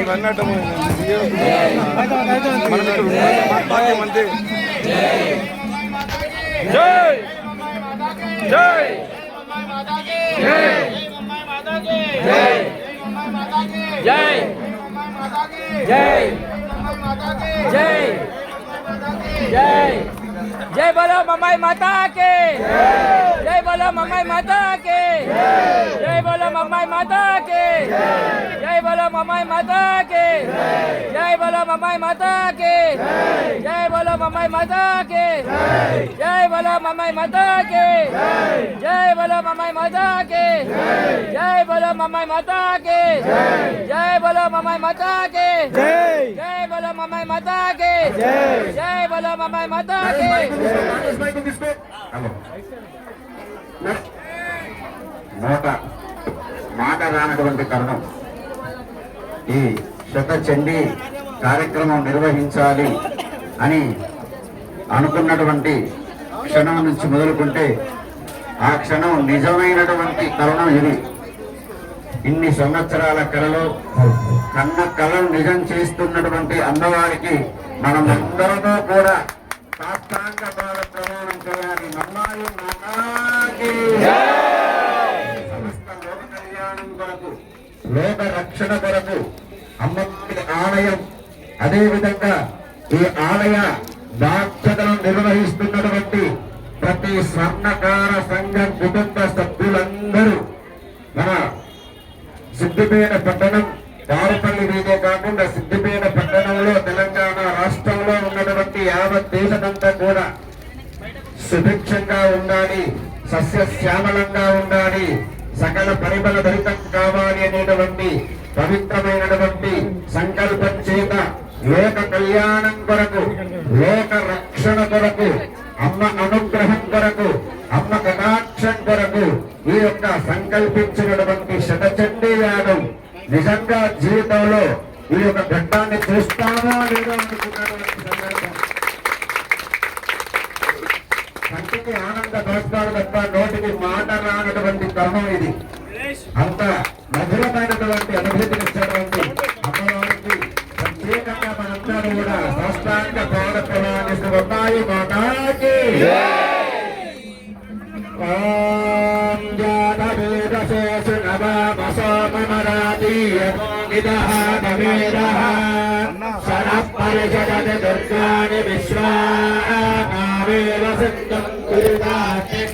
ఇవన్నీ అడ్డము. మనం ఇక్కడ ఉన్నాం. మా భాగ్యం అంతే జై జై జై జై జై జై జై బలో మమ్మాయి మాతాకి జై బలో మమ్మాయి మాతాకి జై బలో మమ్మాయి మాతాకి జై బలో మమ్మాయి మాతాకి జై బలో మమ్మాయి మాతాకి జై బలో మమ్మాయి మాతాకి జై బలో మమ్మాయి మాతాకి మమ్మాయి మాతా కే జై బలో మమ్మాయి మాతా జై బలో మమ్మాయి మాతా జై బలో మమ్మాయి మాతా జై బలో మమ్మాయి మాతా కే నోట మాట రానటువంటి తరుణం ఈ శత చండీ కార్యక్రమం నిర్వహించాలి అని అనుకున్నటువంటి క్షణం నుంచి మొదలుకుంటే ఆ క్షణం నిజమైనటువంటి తరుణం ఇది. ఇన్ని సంవత్సరాల కళలో కన్న కళను నిజం చేస్తున్నటువంటి అన్నవారికి మనం అందరితో కూడా సాష్టాంగ పాద ప్రమాణం చేయాలి. నమ్మాలి సమస్త లోక కళ్యాణం కొరకు లోక రక్షణ కొరకు అమ్మవారి ఆలయం. అదేవిధంగా ఈ ఆలయ బాధ్యతలను నిర్వహిస్తున్నటువంటి ప్రతి స్వర్ణకార సంఘం కుటుంబ సభ్యులందరూ మన సిద్దిపేట పట్టణం దారుపల్లి వీధే కాకుండా సిద్దిపేట పట్టణంలో తెలంగాణ రాష్ట్రంలో ఉన్నటువంటి యావత్ దేశమంతా కూడా సుభిక్షంగా ఉండాలి సస్యశ్యామలంగా ఉండాలి సకల పరిమళ భరితం కావాలి అనేటువంటి పవిత్రమైనటువంటి సంకల్పం చేత లోక కళ్యాణం కొరకు లోక రక్షణ కొరకు అమ్మ అనుగ్రహం కొరకు అమ్మ కటాక్షం కొరకు ఈ యొక్క సంకల్పించినటువంటి శతచండీ యాగం నిజంగా జీవితంలో ఈ యొక్క ఘట్టాన్ని చూస్తామా లేదో అనుకున్నటువంటి సందర్భం. కంటికి ఆనంద దోస్తాడు తప్ప నోటికి మాట రానటువంటి తరుణం ఇది. అంత మధురమైనటువంటి అనుభూతి परिषद दुर्गाणि विश्वा कामेव सिद्धं कुरुदाते